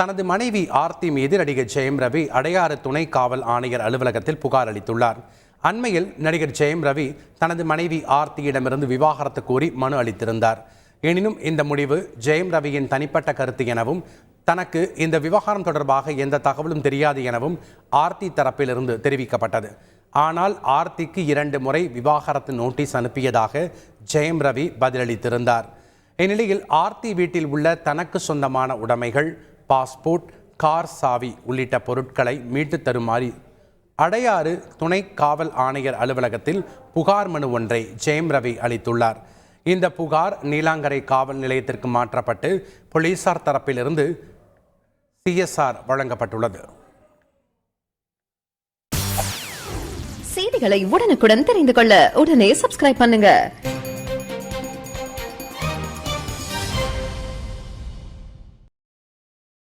தனது மனைவி ஆர்த்தி மீது நடிகர் ஜெயம் ரவி அடையாறு துணை காவல் ஆணையர் அலுவலகத்தில் புகார் அளித்துள்ளார். அண்மையில் நடிகர் ஜெயம் ரவி தனது மனைவி ஆர்த்தியிடமிருந்து விவாகரத்து கோரி மனு அளித்திருந்தார். எனினும் இந்த முடிவு ஜெயம் ரவியின் தனிப்பட்ட கருத்து எனவும் தனக்கு இந்த விவகாரம் தொடர்பாக எந்த தகவலும் தெரியாது எனவும் ஆர்த்தி தரப்பிலிருந்து தெரிவிக்கப்பட்டது. ஆனால் ஆர்த்திக்கு இரண்டு முறை விவாகரத்து நோட்டீஸ் அனுப்பியதாக ஜெயம் ரவி பதிலளித்திருந்தார். இந்நிலையில் ஆர்த்தி வீட்டில் உள்ள தனக்கு சொந்தமான உடைமைகள் பாஸ்போர்ட் கார் சாவி உள்ளிட்ட பொருட்களை மீட்டு தருமாறு அடையாறு துணை காவல் ஆணையர் அலுவலகத்தில் புகார் மனு ஒன்றை ஜெயம் ரவி அளித்துள்ளார். இந்த புகார் நீலாங்கரை காவல் நிலையத்திற்கு மாற்றப்பட்டு போலீசார் தரப்பிலிருந்து சிஎஸ்ஆர் வழங்கப்பட்டுள்ளது. செய்திகளை உடனுக்குடன் தெரிந்து கொள்ள உடனே சப்ஸ்கிரைப் பண்ணுங்க.